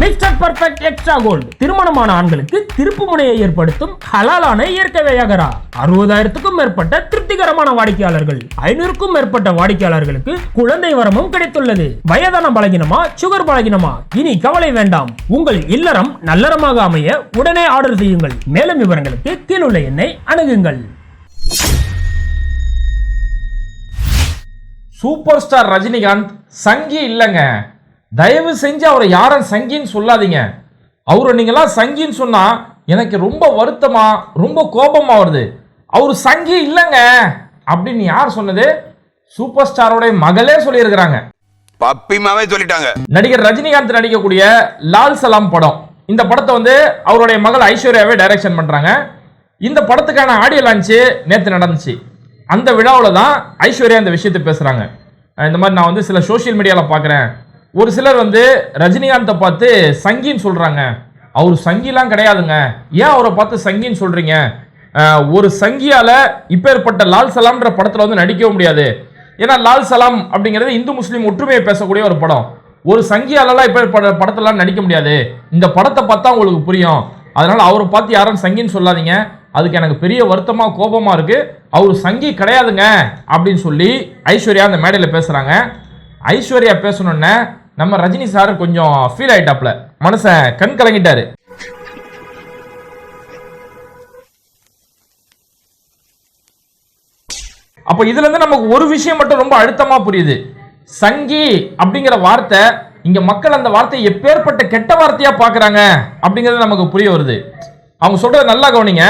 Mister perfect extra gold திருமணமான ஆண்களுக்கு திருப்பு முனையை ஏற்படுத்தும் ஹலாலான இயற்கை வையகரா. அறுபதாயிரத்துக்கும் மேற்பட்ட திருப்திகரமான வாடிக்கையாளர்கள். ஐநூறுக்கும் மேற்பட்ட வாடிக்கையாளர்களுக்கு குழந்தை வரமும் கிடைத்துள்ளது. வயதான பலகினமா சுகர் பலகினமா? இனி கவலை வேண்டாம். உங்கள் இல்லறம் நல்லறமாக அமைய உடனே ஆர்டர் செய்யுங்கள். மேலும் விவரங்களுக்கு கீழுள்ள எண்ணை அணுகுங்கள். சூப்பர் ஸ்டார் ரஜினிகாந்த் சங்கி இல்லைங்க. தயவு செஞ்சு அவரை யாரும் சங்கின்னு சொல்லாதீங்க. அவரை நீங்களாம் சங்கின்னு சொன்னா எனக்கு ரொம்ப வருத்தமா ரொம்ப கோபமா வருது. அவர் சங்கி இல்லைங்க அப்படின்னு யார் சொன்னது? சூப்பர் ஸ்டாரோடைய மகளே சொல்லியிருக்கிறாங்க. பப்பிமாவே சொல்லிட்டாங்க. நடிகர் ரஜினிகாந்த் நடிக்கக்கூடிய லால் சலாம் படம். இந்த படத்தை வந்து அவருடைய மகள் ஐஸ்வர்யாவே டைரக்ஷன் பண்றாங்க. இந்த படத்துக்கான ஆடியோ லான்ச்சு நேற்று நடந்துச்சு. அந்த விழாவில் தான் ஐஸ்வர்யா இந்த விஷயத்தை பேசுறாங்க. அஹ் இந்த மாதிரி நான் வந்து சில சோஷியல் மீடியாவில் பார்க்குறேன் ஒரு சிலர் வந்து ரஜினிகாந்தை பார்த்து சங்கின்னு சொல்றாங்க. அவர் சங்கிலாம் கிடையாதுங்க. ஏன் அவரை பார்த்து சங்கின்னு சொல்றீங்க? ஒரு சங்கியால இப்பேற்பட்ட லால் சலாம்ன்ற படத்துல வந்து நடிக்கவும் முடியாது. ஏன்னா லால் சலாம் அப்படிங்கிறது இந்து முஸ்லீம் ஒற்றுமையை பேசக்கூடிய ஒரு படம். ஒரு சங்கியாலலாம் இப்போ படத்தெல்லாம் நடிக்க முடியாது. இந்த படத்தை பார்த்தா உங்களுக்கு புரியும். அதனால அவரை பார்த்து யாரும் சங்கின்னு சொல்லாதீங்க. அதுக்கு எனக்கு பெரிய வருத்தமா கோபமா இருக்கு. அவர் சங்கி கிடையாதுங்க அப்படின்னு சொல்லி ஐஸ்வர்யா அந்த மேடையில் பேசுறாங்க. ஐஸ்வர்யா பேசணுன்னே நம்ம ரஜினி சார் கொஞ்சம் ஃபீல் ஆயிட்டாப்ல. மனுஷன் கண் கலங்கிட்டாரு. அப்போ இதுல இருந்து நமக்கு ஒரு விஷயம் மட்டும் ரொம்ப அழுத்தமா புரியுது. சங்கி அப்படிங்கிற வார்த்தை இங்க மக்கள் அந்த வார்த்தையை எப்பேற்பட்ட கெட்ட வார்த்தையா பாக்குறாங்க அப்படிங்கிறது நமக்கு புரிய வருது. அவங்க சொல்றது நல்லா கவனிங்க.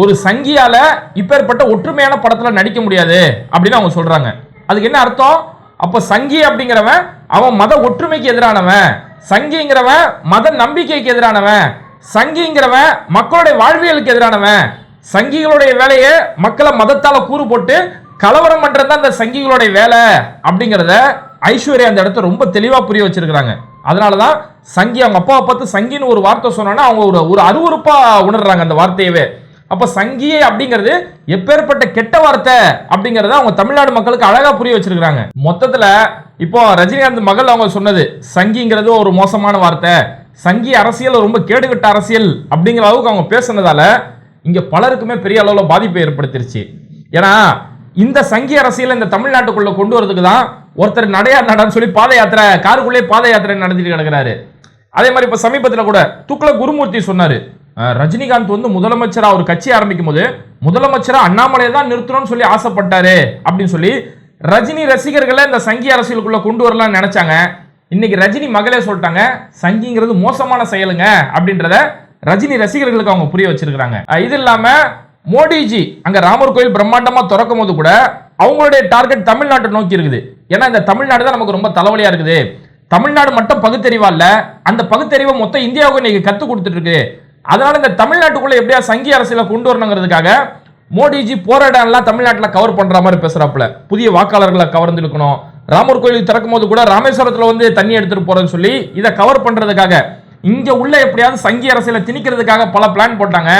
ஒரு சங்கியால இப்பேற்பட்ட ஒற்றுமையான படத்துல நடிக்க முடியாது அப்படின்னு அவங்க சொல்றாங்க. அதுக்கு என்ன அர்த்தம்? அப்ப சங்கி அப்படிங்கிறவன் அவன் மத ஒற்றுமைக்கு எதிரானவன். சங்கிங்கிறவன் மத நம்பிக்கைக்கு எதிரானவன். சங்கிங்கிறவன் மக்களுடைய வாழ்வியலுக்கு எதிரானவன். சங்கிகளுடைய வேலையை மக்களை மதத்தால் கூறு போட்டு கலவரம் பண்ணுறது தான் அந்த சங்கிகளுடைய வேலை அப்படிங்கிறத ஐஸ்வர்யா அந்த இடத்த ரொம்ப தெளிவாக புரிய வச்சிருக்கிறாங்க. அதனாலதான் சங்கி அவங்க அப்பாவை பார்த்து சங்கின்னு ஒரு வார்த்தை சொன்னோன்னா அவங்க ஒரு ஒரு அருவறுப்பாக உணர்றாங்க அந்த வார்த்தையவே. அப்போ சங்கியை அப்படிங்கிறது எப்பேற்பட்ட கெட்ட வார்த்தை அப்படிங்கிறத அவங்க தமிழ்நாடு மக்களுக்கு அழகாக புரிய வச்சிருக்கிறாங்க. மொத்தத்தில் இப்போ ரஜினிகாந்த் மகள் அவங்க சொன்னது சங்கிங்கிறது ஒரு மோசமான வார்த்தை. சங்கி அரசியல் ரொம்ப கேடுகட்ட அரசியல் அப்படிங்கிற அளவுக்கு அவங்க பேசுனதால இங்க பலருக்குமே பெரிய அளவில் பாதிப்பை ஏற்படுத்திருச்சு. ஏன்னா இந்த சங்கி அரசியல் இந்த தமிழ்நாட்டுக்குள்ள கொண்டு வரதுக்கு தான் ஒருத்தர் நடையா நடான்னு சொல்லி பாத யாத்திரை காருக்குள்ளே பாத யாத்திரை நடத்திட்டு கிடக்கிறாரு. அதே மாதிரி இப்ப சமீபத்தில் கூட துக்ள குருமூர்த்தி சொன்னாரு. ரஜினிகாந்த் வந்து முதலமைச்சரா ஒரு கட்சி ஆரம்பிக்கும் போது முதலமைச்சரா அண்ணாமலையை தான் நிறுத்தணும்னு சொல்லி ஆசைப்பட்டாரு அப்படின்னு சொல்லி ரஜினி ரசிகர்களை இந்த சங்கி அரசியலுக்குள்ள கொண்டு வரலாம்னு நினைச்சாங்க. இன்னைக்கு ரஜினி மகளே சொல்லிட்டாங்க சங்கிங்கிறது மோசமான செயலுங்க அப்படின்றத ரஜினி ரசிகர்களுக்கு அவங்க புரிய வச்சிருக்கிறாங்க. இது இல்லாம மோடிஜி அங்க ராமர் கோயில் பிரம்மாண்டமா திறக்கும் போது கூட அவங்களுடைய டார்கெட் தமிழ்நாட்டை நோக்கி இருக்குது. ஏன்னா இந்த தமிழ்நாடு தான் நமக்கு ரொம்ப தலைவலியா இருக்குது. தமிழ்நாடு மட்டும் பகுத்தறிவா இல்ல அந்த பகுத்தறிவை மொத்தம் இந்தியாவுக்கு இன்னைக்கு கத்து கொடுத்துட்டு இருக்கு. அதனால இந்த தமிழ்நாட்டுக்குள்ள எப்படியா சங்கி அரசியலை கொண்டு வரணுங்கிறதுக்காக மோடிஜி போராடம்லாம் தமிழ்நாட்டில் கவர் பண்ற மாதிரி பேசுறாப்புல. புதிய வாக்காளர்களை கவர்ந்துருக்கணும் ராமர் கோயில் திறக்கும் போது கூட ராமேஸ்வரத்துல வந்து தண்ணி எடுத்துட்டு போறேன்னு சொல்லி இதை கவர் பண்றதுக்காக இங்க உள்ள எப்படியாவது சங்கி அரசியல திணிக்கிறதுக்காக பல பிளான் போட்டாங்க.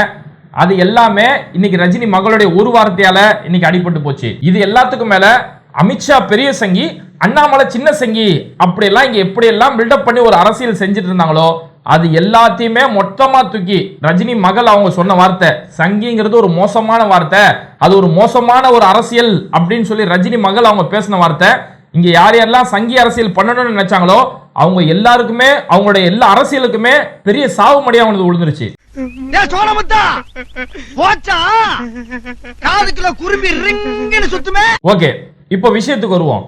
அது எல்லாமே இன்னைக்கு ரஜினி மகளுடைய ஒரு வார்த்தையால இன்னைக்கு அடிபட்டு போச்சு. இது எல்லாத்துக்கும் மேல அமித்ஷா பெரிய சங்கி அண்ணாமலை சின்ன சங்கி அப்படியெல்லாம் இங்க எப்படியெல்லாம் பில்டப் பண்ணி ஒரு அரசியல் செஞ்சுட்டு இருந்தாங்களோ அது எல்லாத்தையுமே மொத்தமா தூக்கி ரஜினி மகள் அவங்க சொன்ன வார்த்தை சங்கிங்கிறது ஒரு மோசமான வார்த்தை அது ஒரு மோசமான ஒரு அரசியல் அப்படின்னு சொல்லி ரஜினி மகள் அவங்க பேசின வார்த்தை. இங்க யார் யாரெல்லாம் சங்கி அரசியல் பண்ணணும்னு நினைச்சாங்களோ அவங்க எல்லாருக்குமே அவங்களுடைய எல்லா அரசியலுக்குமே பெரிய சாவு மடியா அவனுக்கு விழுந்துருச்சு. ஓகே இப்போ விஷயத்துக்கு வருவோம்.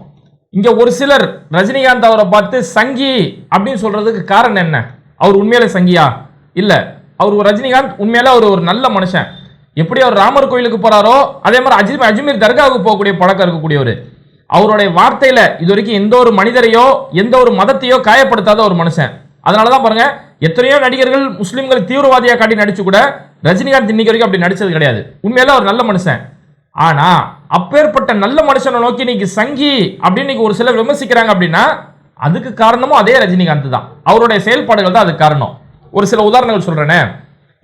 இங்க ஒரு சிலர் ரஜினிகாந்த் அவரை பார்த்து சங்கி அப்படின்னு சொல்றதுக்கு காரணம் என்ன? அவர் உண்மையில சங்கியா? இல்ல. அவர் ஒரு ரஜினிகாந்த் உண்மையில அவர் ஒரு நல்ல மனுஷன். எப்படி அவர் ராமர் கோயிலுக்கு போறாரோ அதே மாதிரி அஜ்மீர் அஜ்மீர் தர்காவுக்கு போகக்கூடிய பழக்கம் இருக்கக்கூடியவர். அவருடைய வார்த்தையில இது வரைக்கும் எந்த ஒரு மனிதரையோ எந்த ஒரு மதத்தையோ காயப்படுத்தாத ஒரு மனுஷன். அதனாலதான் பாருங்க எத்தனையோ நடிகர்கள் முஸ்லிம்கள் தீவிரவாதியா காட்டி நடிச்சு கூட ரஜினிகாந்த் இன்னைக்கு வரைக்கும் அப்படி நடிச்சது கிடையாது. உண்மையில அவர் நல்ல மனுஷன். ஆனா அப்பேற்பட்ட நல்ல மனுஷனை நோக்கி இன்னைக்கு சங்கி அப்படின்னு ஒரு சிலர் விமர்சிக்கிறாங்க அப்படின்னா அதுக்கு காரணமும் அதே ரஜினிகாந்த் தான். அவருடைய செயல்பாடுகள் தான் அதுக்கு காரணம். ஒரு சில உதாரணங்கள் சொல்றேனே.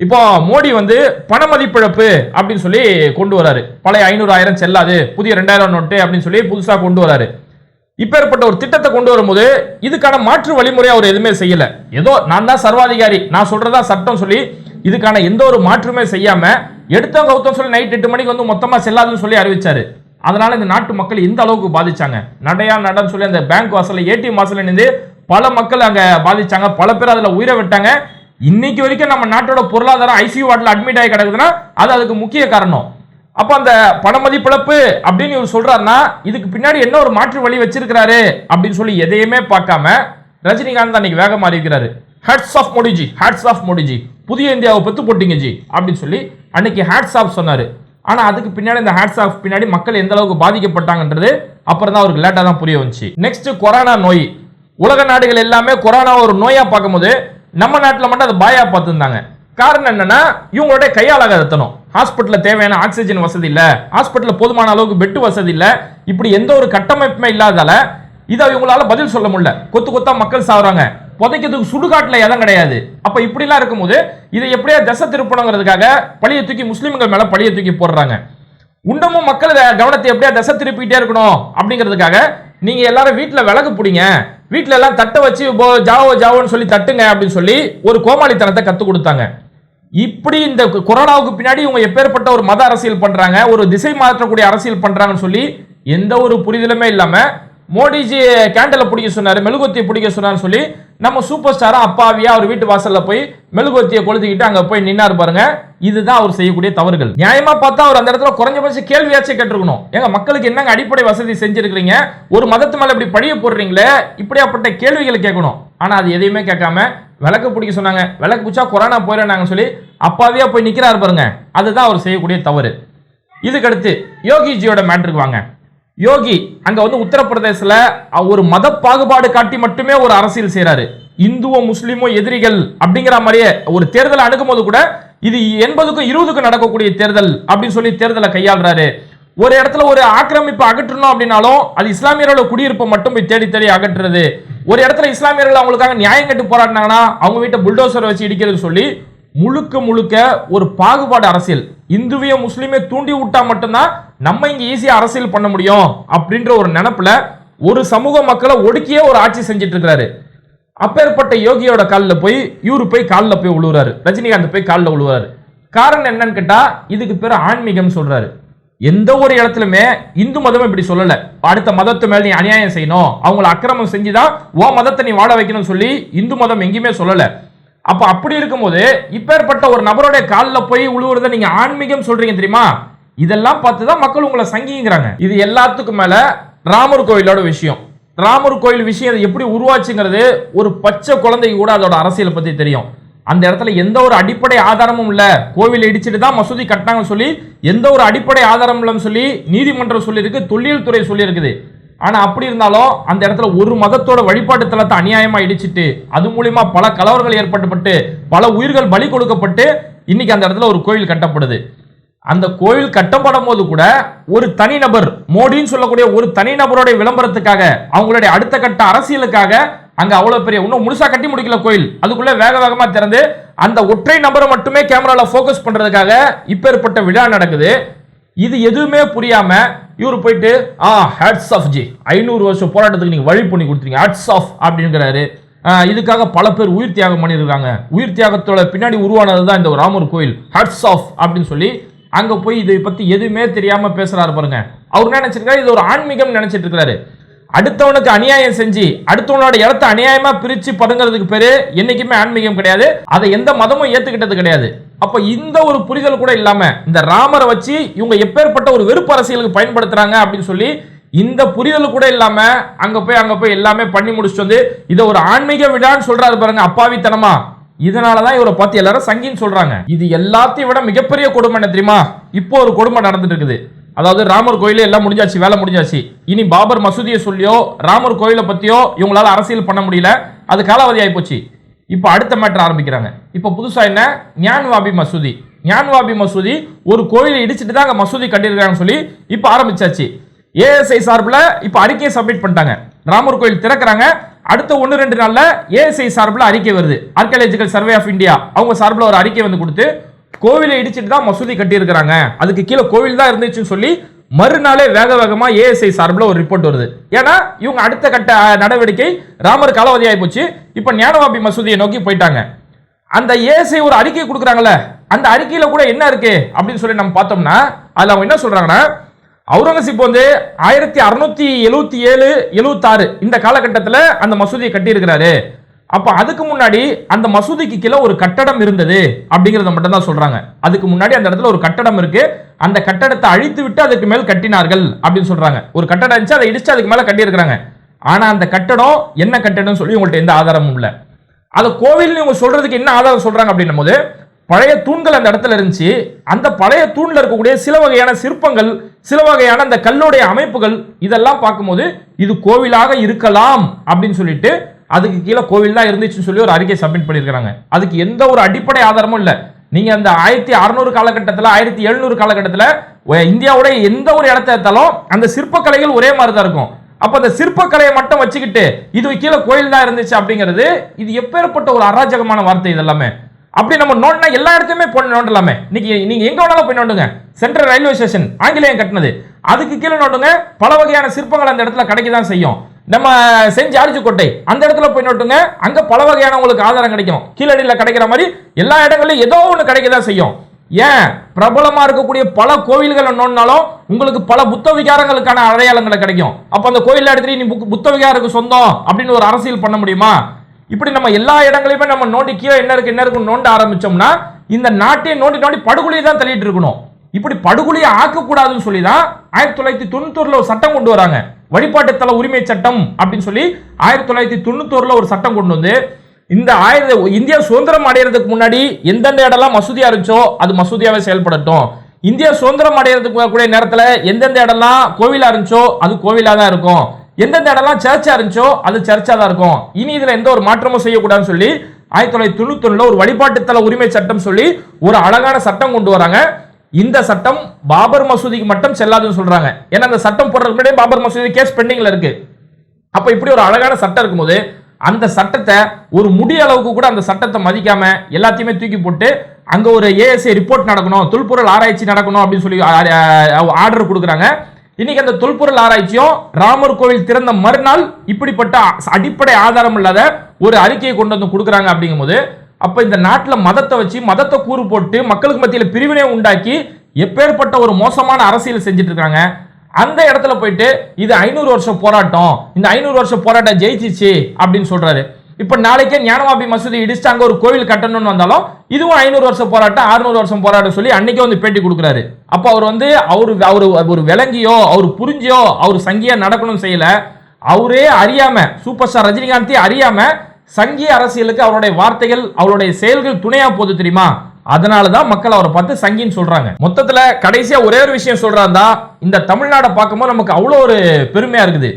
இப்போ மோடி வந்து பண மதிப்பிழப்பு அப்படின்னு சொல்லி கொண்டு வராரு. பழைய ஐநூறு ஆயிரம் செல்லாது புதிய ரெண்டாயிரம் நோட்டு அப்படின்னு சொல்லி புதுசாக கொண்டு வராரு. இப்பேற்பட்ட ஒரு திட்டத்தை கொண்டு வரும்போது இதுக்கான மாற்று வழிமுறை அவர் எதுவுமே செய்யல. ஏதோ நான் தான் சர்வாதிகாரி நான் சொல்றதா சட்டம் சொல்லி இதுக்கான எந்த ஒரு மாற்றுமே செய்யாம எடுத்தவங்க கௌத்தம் சொல்லி நைட் எட்டு மணிக்கு வந்து மொத்தமா செல்லாதுன்னு சொல்லி அறிவிச்சாரு. அதனால இந்த நாட்டு மக்கள் எந்த அளவுக்கு பாதிச்சாங்க? நடையா நடன்னு சொல்லி அந்த பேங்க் வாசல்ல ஏடிஎம் வாசல்ல நின்று பல மக்கள் அங்க பாதிச்சாங்க. பல பேர் அதுல உயிரை விட்டாங்க. இன்னைக்கு வரைக்கும் நம்ம நாட்டோட பொருளாதாரம் ஐசியூ வார்டில் அட்மிட் ஆகி கிடக்குதுன்னா அது அதுக்கு முக்கிய காரணம். அப்ப அந்த பண மதிப்பிழப்பு அப்படின்னு இவர் சொல்றாருன்னா இதுக்கு பின்னாடி என்ன ஒரு மாற்று வழி வச்சிருக்கிறாரு அப்படின்னு சொல்லி எதையுமே பார்க்காம ரஜினிகாந்த் அன்னைக்கு வேகமா இருக்கிறாரு hats off Modiji hats off Modiji. புதிய இந்தியாவை பெத்து போட்டீங்க ஜி அப்படின்னு சொல்லி அன்னைக்கு ஹேட்ஸ் ஆஃப் சொன்னாரு. ஆனால் அதுக்கு பின்னாடி இந்த ஹேட்ஸ் ஆஃப் பின்னாடி மக்கள் எந்த அளவுக்கு பாதிக்கப்பட்டாங்கன்றது அப்புறம் தான் அவருக்கு லேட்டாக தான் புரிய வந்துச்சு. நெக்ஸ்ட் கொரோனா நோய். உலக நாடுகள் எல்லாமே கொரோனா ஒரு நோயாக பார்க்கும்போது நம்ம நாட்டில் மட்டும் அதை பாயாக பார்த்துருந்தாங்க. காரணம் என்னன்னா இவங்களுடைய கையாளாக ரத்தனம் ஹாஸ்பிட்டலில் தேவையான ஆக்சிஜன் வசதி இல்லை. ஹாஸ்பிட்டலில் போதுமான அளவுக்கு பெட்டு வசதி இல்லை. இப்படி எந்த ஒரு கட்டமைப்புமே இல்லாதால இதை இவங்களால பதில் சொல்ல முடியல. கொத்து கொத்தா மக்கள் சாகுறாங்க புதைக்கிறதுக்கு சுடுகாட்டில் இடம் கிடையாது. அப்போ இப்படிலாம் இருக்கும்போது இதை எப்படியா தசை திருப்பணுங்கிறதுக்காக பழிய தூக்கி முஸ்லீம்கள் மேலே பழிய தூக்கி போடுறாங்க. உண்டமும் மக்கள் கவனத்தை எப்படியா தசை திருப்பிட்டே இருக்கணும் அப்படிங்கிறதுக்காக நீங்கள் எல்லாரும் வீட்டில் விளக்கு பிடிங்க. வீட்டில் எல்லாம் தட்டை வச்சு போ- ஜாவோ ஜாவோன்னு சொல்லி தட்டுங்க அப்படின்னு சொல்லி ஒரு கோமாளித்தனத்தை கற்றுக் கொடுத்தாங்க. இப்படி இந்த கொரோனாவுக்கு பின்னாடி இவங்க எப்பேற்பட்ட ஒரு மத அரசியல் பண்ணுறாங்க ஒரு திசை மாற்றக்கூடிய அரசியல் பண்ணுறாங்கன்னு சொல்லி எந்த ஒரு புரிதலுமே இல்லாமல் மோடிஜி கேண்டலை பிடிக்க சொன்னார் மெழுகுவத்தியை பிடிக்க சொன்னார்னு சொல்லி நம்ம சூப்பர் ஸ்டாரா அப்பாவியா அவர் வீட்டு வாசல்ல போய் மெழுகுவத்தியை கொளுத்திக்கிட்டு அங்க போய் நின்னாரு பாருங்க. இதுதான் அவர் செய்யக்கூடிய தவறுகள். நியாயமா பார்த்தா அவர் அந்த இடத்துல குறைஞ்சபட்ச கேள்வியாச்சும் கேட்டிருக்கணும். எங்க மக்களுக்கு என்னங்க அடிப்படை வசதி செஞ்சிருக்கிறீங்க? ஒரு மதத்து மேல இப்படி பழிய போடுறீங்களே இப்படியாப்பட்ட கேள்விகளை கேட்கணும். ஆனா அது எதையுமே கேட்காம விளக்கு பிடிக்க சொன்னாங்க. விளக்கு பிடிச்சா கொரோனா போயிடறாங்க சொல்லி அப்பாவியா போய் நிக்கிறாரு பாருங்க. அதுதான் அவர் செய்யக்கூடிய தவறு. இதுக்கடுத்து யோகிஜியோட மேட்ருக்கு வாங்க. யோகி அங்க வந்து உத்தரப்பிரதேசல ஒரு மத பாகுபாடு காட்டி மட்டுமே ஒரு அரசியல் செய்யறாரு இந்துவோ முஸ்லீமோ எதிரிகள் அப்படிங்கிற மாதிரியே ஒரு தேர்தலை அணுகும்போது கூட இது எண்பதுக்கும் இருபதுக்கும் நடக்கக்கூடிய தேர்தல் அப்படின்னு சொல்லி தேர்தலை கையாளுறாரு. ஒரு இடத்துல ஒரு ஆக்கிரமிப்பு அகற்றணும் அப்படின்னாலும் அது இஸ்லாமியரோட குடியிருப்பை மட்டும் போய் தேடி தேடி அகற்றுறது. ஒரு இடத்துல இஸ்லாமியர்கள் அவங்களுக்காக நியாயம் கட்டு போராடினாங்கன்னா அவங்க வீட்டை புல்டோசரை வச்சு இடிக்கிறது சொல்லி முழுக்க முழுக்க ஒரு பாகுபாடு அரசியல். இந்துவையும் முஸ்லீமே தூண்டி விட்டா மட்டும்தான் நம்ம இங்க ஈஸியா அரசியல் பண்ண முடியும் அப்படின்ற ஒரு நினப்புல ஒரு சமூக மக்களை ஒடுக்கியே ஒரு ஆட்சி செஞ்சுட்டு இருக்கிறாரு அப்பேற்பட்ட யோகியோட காலில் போய் இவரு போய் காலில் போய் விழுவுறாரு ரஜினிகாந்த் போய் காலில் விழுவாரு காரணம் என்னன்னு கேட்டா இதுக்கு பேர் ஆன்மீகம் சொல்றாரு. எந்த ஒரு இடத்துலயுமே இந்து மதம் இப்படி சொல்லல. அடுத்த மதத்து மேல நீ அநியாயம் செய்யணும். அவங்கள அக்கிரமம் செஞ்சுதான் ஓ மதத்தை நீ வாழ வைக்கணும்னு சொல்லி இந்து மதம் எங்கேயுமே சொல்லல. அப்ப அப்படி இருக்கும்போது இப்பேற்பட்ட ஒரு நபருடைய காலில் போய் உழுவுறத நீங்க ஆன்மீகம் சொல்றீங்க தெரியுமா? இதெல்லாம் பார்த்து தான் மக்கள் உங்களை சங்கிங்கிறாங்க. இது எல்லாத்துக்கும் மேல ராமர் கோயிலோட விஷயம். ராமர் கோயில் விஷயம் எப்படி உருவாச்சுங்கிறது ஒரு பச்சை குழந்தைக்கு கூட அதோட அரசியலை பத்தி தெரியும். அந்த இடத்துல எந்த ஒரு அடிப்படை ஆதாரமும் இல்ல. கோவில் இடிச்சிட்டு தான் மசூதி கட்டினாங்கன்னு சொல்லி எந்த ஒரு அடிப்படை ஆதாரம் இல்லைன்னு சொல்லி நீதிமன்றம் சொல்லியிருக்கு தொல்லியல் துறை சொல்லியிருக்குது. ஆனால் அப்படி இருந்தாலும் அந்த இடத்துல ஒரு மதத்தோட வழிபாட்டு தலத்தை அநியாயமாக இடிச்சிட்டு அது மூலிமா பல கலவரங்கள் ஏற்பட்டுப்பட்டு பல உயிர்கள் பலி கொடுக்கப்பட்டு இன்னைக்கு அந்த இடத்துல ஒரு கோயில் கட்டப்படுது. அந்த கோயில் கட்டப்படும் போது கூட ஒரு தனிநபர் மோடின்னு சொல்லக்கூடிய ஒரு தனிநபருடைய விளம்பரத்துக்காக அவங்களுடைய அடுத்த கட்ட அரசியலுக்காக அங்க அவ்வளவு பெரிய இன்னும் முழுசா கட்டி முடிக்கல கோயில். அதுக்குள்ள வேக வேகமா திறந்து அந்த ஒற்றை நபரை மட்டுமே கேமரால ஃபோக்கஸ் பண்றதுக்காக இப்பேற்பட்ட விழா நடக்குது. இது எதுவுமே புரியாம இவர் போயிட்டு ஆ ஹேட்ஸ் ஆஃப் ஜி. ஐநூறு வருஷம் போராட்டத்துக்கு நீங்கள் வழி பண்ணி கொடுத்துருங்க ஹேட்ஸ் ஆஃப் அப்படிங்கிறாரு. இதுக்காக பல பேர் உயிர் தியாகம் பண்ணியிருக்காங்க. உயிர் தியாகத்தோட பின்னாடி உருவானது தான் இந்த ராமர் கோயில். ஹட்ஸ் ஆஃப் அப்படின்னு சொல்லி அங்கே போய் இதை பற்றி எதுவுமே தெரியாமல் பேசுகிறாரு பாருங்க. அவர் என்ன நினைச்சிருக்காரு? இது ஒரு ஆன்மீகம் நினச்சிட்டு இருக்காரு. அடுத்தவனுக்கு அநியாயம் செஞ்சு அடுத்தவனோட இடத்த அநியாயமா பிரிச்சு பதுங்கிறதுக்கு பேரு என்னைக்குமே ஆன்மீகம் கிடையாது. அதை எந்த மதமும் ஏத்துக்கிட்டது கிடையாது. அப்ப இந்த ஒரு புரிதல் கூட இல்லாம இந்த ராமரை வச்சு இவங்க எப்பேற்பட்ட ஒரு வெறுப்பு அரசியலுக்கு பயன்படுத்துறாங்க அப்படின்னு சொல்லி இந்த புரிதல் கூட இல்லாம அங்க போய் அங்க போய் எல்லாமே பண்ணி முடிச்சுட்டு வந்து இதை ஒரு ஆன்மீக விழான்னு சொல்றாரு பாருங்க அப்பாவித்தனமா. இதனாலதான் இவரை பார்த்து எல்லாரும் சங்கின்னு சொல்றாங்க. இது எல்லாத்தையும் விட மிகப்பெரிய கொடுமை என்ன தெரியுமா? இப்போ ஒரு கொடுமை நடந்துட்டு இருக்குது. அதாவது ராமர் கோயிலே எல்லாம் முடிஞ்சாச்சு வேலை முடிஞ்சாச்சு. இனி பாபர் மசூதியை சொல்லியோ ராமர் கோயிலை பத்தியோ இவங்களால அரசியல் பண்ண முடியல. அது காலாவதி ஆயிப்போச்சு இப்போ அடுத்த மேட்டர் ஆரம்பிக்கிறாங்க. இப்போ புதுசாக என்ன? ஞான்வாபி மசூதி. ஞான்வாபி மசூதி ஒரு கோயிலை இடிச்சிட்டு தான் அங்கே மசூதி கட்டியிருக்காங்கன்னு சொல்லி இப்போ ஆரம்பிச்சாச்சு. ஏஎஸ்ஐ சார்பில் இப்போ அறிக்கையை சப்மிட் பண்ணிட்டாங்க. ராமர் கோயில் திறக்கிறாங்க. அடுத்த ஒன்று ரெண்டு நாளில் ஏஎஸ்ஐ சார்பில் அறிக்கை வருது. ஆர்கியாலஜிக்கல் சர்வே ஆஃப் இந்தியா அவங்க சார்பில் ஒரு அறிக்கை வந்து கொடுத்து கோவிலை இடிச்சிட்டு தான் மசூதி கட்டியிருக்கிறாங்க. அதுக்கு கீழே கோவில் தான் இருந்துச்சுன்னு சொல்லி மறுநாளே வேக வேகமாக ஏஎஸ்ஐ சார்பில் ஒரு ரிப்போர்ட் வருது. ஏன்னா இவங்க அடுத்த கட்ட நடவடிக்கை ராமர் காலாவதி ஆகி போச்சு. இப்போ ஞானவாபி மசூதியை நோக்கி போயிட்டாங்க. அந்த ஏஎஸ்ஐ ஒரு அறிக்கை கொடுக்குறாங்கல்ல அந்த அறிக்கையில் கூட என்ன இருக்கு அப்படின்னு சொல்லி நம்ம பார்த்தோம்னா அதில் அவங்க என்ன சொல்கிறாங்கன்னா அவுரங்கசீப் வந்து ஆயிரத்தி அறுநூத்தி எழுவத்தி ஏழு எழுவத்தாறு இந்த காலகட்டத்தில் அந்த மசூதியை கட்டியிருக்கிறாரு. அப்போ அதுக்கு முன்னாடி அந்த மசூதிக்கு கீழே ஒரு கட்டடம் இருந்தது. அப்படிங்கிறத மட்டும் தான் சொல்கிறாங்க அதுக்கு முன்னாடி அந்த இடத்துல ஒரு கட்டடம் இருக்குது அந்த கட்டடத்தை அழித்து விட்டு அதுக்கு மேல் கட்டினார்கள் அப்படின்னு சொல்றாங்க. ஒரு கட்டடம் இருந்துச்சு அதை இடிச்சு அதுக்கு மேல கட்டியிருக்கிறாங்க. ஆனா அந்த கட்டடம் என்ன கட்டடம் சொல்லி உங்கள்ட்ட எந்த ஆதாரமும் இல்லை. அதை கோவில்னு இவங்க சொல்றதுக்கு என்ன ஆதாரம் சொல்றாங்க அப்படின்னும் போது பழைய தூண்கள் அந்த இடத்துல இருந்துச்சு. அந்த பழைய தூண்ல இருக்கக்கூடிய சில வகையான சிற்பங்கள் சில வகையான அந்த கல்லுடைய அமைப்புகள் இதெல்லாம் பார்க்கும்போது இது கோவிலாக இருக்கலாம் அப்படின்னு சொல்லிட்டு அதுக்கு கீழே கோவில் தான் இருந்துச்சுன்னு சொல்லி ஒரு அறிக்கை சப்மிட் பண்ணியிருக்கிறாங்க. அதுக்கு எந்த ஒரு அடிப்படை ஆதாரமும் இல்லை. நீங்க அந்த ஆயிரத்தி அறுநூறு காலகட்டத்தில் ஆயிரத்தி எழுநூறு காலகட்டத்தில் இந்தியாவுடைய எந்த ஒரு இடத்த எடுத்தாலும் அந்த சிற்பக்கலைகள் ஒரே மாதிரி தான் இருக்கும். அப்ப அந்த சிற்பக்கலையை மட்டும் வச்சுக்கிட்டு இது கீழே கோயில் தான் இருந்துச்சு அப்படிங்கிறது இது எப்பேற்பட்ட ஒரு அராஜகமான வார்த்தை இதெல்லாமே அப்படி நம்ம நோண்டினா எல்லா இடத்தையுமே போய் நோண்டலாமே. இன்னைக்கு நீங்க எங்க வேணாலும் போய் நோண்டுங்க. சென்ட்ரல் ரயில்வே ஸ்டேஷன் ஆங்கிலேயம் கட்டினது. அதுக்கு கீழே நோண்டுங்க. பல வகையான சிற்பங்கள் அந்த இடத்துல கிடைக்க தான் செய்யும். நம்ம செஞ்சு அரிச்சுக்கோட்டை அந்த இடத்துல போய் நோட்டுங்க அங்க பல வகையான உங்களுக்கு ஆதாரம் கிடைக்கும். கீழடியில் கிடைக்கிற மாதிரி எல்லா இடங்களையும் ஏதோ ஒன்று கிடைக்க தான் செய்யும். ஏன்? பிரபலமா இருக்கக்கூடிய பல கோவில்களை நோண்டினாலும் உங்களுக்கு பல புத்த விகாரங்களுக்கான அடையாளங்களை கிடைக்கும். அப்ப அந்த கோயிலில் எடுத்துட்டு நீ புக்- புத்த விகாருக்கு சொந்தம் அப்படின்னு ஒரு அரசியல் பண்ண முடியுமா? இப்படி நம்ம எல்லா இடங்களையுமே நம்ம நோண்டி கீழே என்ன இருக்கு என்ன நோண்ட ஆரம்பிச்சோம்னா இந்த நாட்டையும் நோண்டி நோண்டி படுகொலையை தான் தள்ளிட்டு இருக்கணும். இப்படி படுகொலையை ஆக்கக்கூடாதுன்னு சொல்லி தான் ஆயிரத்தி தொள்ளாயிரத்தி தொண்ணூத்தொருல ஒரு சட்டம் கொண்டு வராங்க. வழிபாட்டுத்தல உரிமை சட்டம் அப்படின்னு சொல்லி ஆயிரத்தி தொள்ளாயிரத்தி தொண்ணூத்தொருல ஒரு சட்டம் கொண்டு வந்து இந்த ஆயிரத்தி இந்தியா சுதந்திரம் அடைகிறதுக்கு முன்னாடி எந்தெந்த இடம்லாம் மசூதியா இருந்துச்சோ அது மசூதியாவே செயல்படட்டும். இந்தியா சுதந்திரம் அடைகிறதுக்கு கூடிய நேரத்தில் எந்தெந்த இடம்லாம் கோவிலா இருந்துச்சோ அது கோவிலா தான் இருக்கும். எந்தெந்த இடம்லாம் சர்ச்சா இருந்துச்சோ அது சர்ச்சா தான் இருக்கும். இனி இதுல எந்த ஒரு மாற்றமும் செய்யக்கூடாதுன்னு சொல்லி ஆயிரத்தி தொள்ளாயிரத்தி தொண்ணூத்தி ஒரு வழிபாட்டுத்தல உரிமை சட்டம் சொல்லி ஒரு அழகான சட்டம் கொண்டு வராங்க. இந்த சட்டம் பாபர் மசூதிக்கு மட்டும் செல்லாதுன்னு சொல்றாங்க. ஏன்னா அந்த சட்டம் போடுறதுக்கு முன்னாடியே பாபர் மசூதி கேஸ் பெண்டிங்ல இருக்கு. அப்ப இப்படி ஒரு அழகான சட்டம் இருக்கும்போது அந்த சட்டத்தை ஒரு முடிய அளவுக்கு கூட அந்த சட்டத்தை மதிக்காம எல்லாத்தையுமே தூக்கி போட்டு அங்க ஒரு ஏஎஸ்ஏ ரிப்போர்ட் நடக்கணும் தொல்பொருள் ஆராய்ச்சி நடக்கணும் அப்படின்னு சொல்லி ஆர்டர் கொடுக்குறாங்க. இன்னைக்கு அந்த தொல்பொருள் ஆராய்ச்சியும் ராமர் கோவில் திறந்த மறுநாள் இப்படிப்பட்ட அடிப்படை ஆதாரம் இல்லாத ஒரு அறிக்கையை கொண்டு வந்து கொடுக்குறாங்க அப்படிங்கும்போது அப்ப இந்த நாட்டில் மதத்தை வச்சு மதத்தை கூறு போட்டு மக்களுக்கு மத்தியில் பிரிவினை உண்டாக்கி எப்பேற்பட்ட ஒரு மோசமான அரசியல் செஞ்சுட்டு இருக்காங்க. அந்த இடத்துல போயிட்டு இது ஐநூறு வருஷம் போராட்டம் இந்த ஐநூறு வருஷம் போராட்டம் ஜெயிச்சிச்சு அப்படின்னு சொல்றாரு. இப்ப நாளைக்கே ஞானவாபி மசூதி இடிச்சுட்டு அங்கே ஒரு கோவில் கட்டணும்னு வந்தாலும் இதுவும் ஐநூறு வருஷம் போராட்டம் அறுநூறு வருஷம் போராட்டம் சொல்லி அன்னைக்கே வந்து பேட்டி கொடுக்குறாரு. அப்ப அவர் வந்து அவரு அவரு ஒரு விளங்கியோ அவர் புரிஞ்சியோ அவர் சங்கியா நடக்கணும்னு செய்யல. அவரே அறியாம சூப்பர் ஸ்டார் ரஜினிகாந்தே அறியாம சங்கிய அரசியலுக்கு அவருடைய வார்த்தைகள் அவருடைய செயல்கள் துணையா போகுது தெரியுமா? அதனால தான் மக்கள் அவரை பார்த்து சங்கின்னு சொல்றாங்க. மொத்தத்துல கடைசியா ஒரே ஒரு விஷயம் சொல்றாருந்தா இந்த தமிழ்நாடை பார்க்கும்போது நமக்கு அவ்வளோ ஒரு பெருமையா இருக்குது.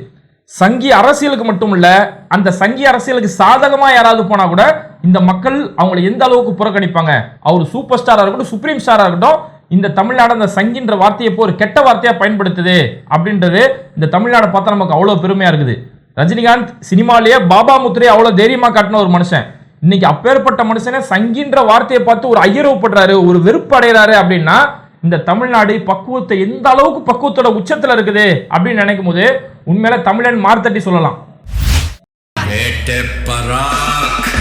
சங்கி அரசியலுக்கு மட்டும் இல்ல அந்த சங்கி அரசியலுக்கு சாதகமா யாராவது போனா கூட இந்த மக்கள் அவங்களை எந்த அளவுக்கு புறக்கணிப்பாங்க? அவர் சூப்பர் ஸ்டாரா இருக்கட்டும் சுப்ரீம் ஸ்டாரா இருக்கட்டும் இந்த தமிழ்நாடு அந்த சங்கின்ற வார்த்தையை இப்போ ஒரு கெட்ட வார்த்தையா பயன்படுத்துது அப்படின்றது இந்த தமிழ்நாடை பார்த்தா நமக்கு அவ்வளோ பெருமையா இருக்குது. ரஜினிகாந்த் சினிமாலேயே பாபா முத்திரையை அவ்வளோ தைரியமாக காட்டின ஒரு மனுஷன். இன்னைக்கு அப்பேற்பட்ட மனுஷனே சங்கின்ற வார்த்தையை பார்த்து ஒரு ஐயரவுப்படுறாரு ஒரு வெறுப்பு அடைகிறாரு அப்படின்னா இந்த தமிழ்நாடு பக்குவத்தை எந்த அளவுக்கு பக்குவத்தோட உச்சத்தில் இருக்குது அப்படின்னு நினைக்கும் போது உண்மையில தமிழன் மார்த்தட்டி சொல்லலாம். பராக்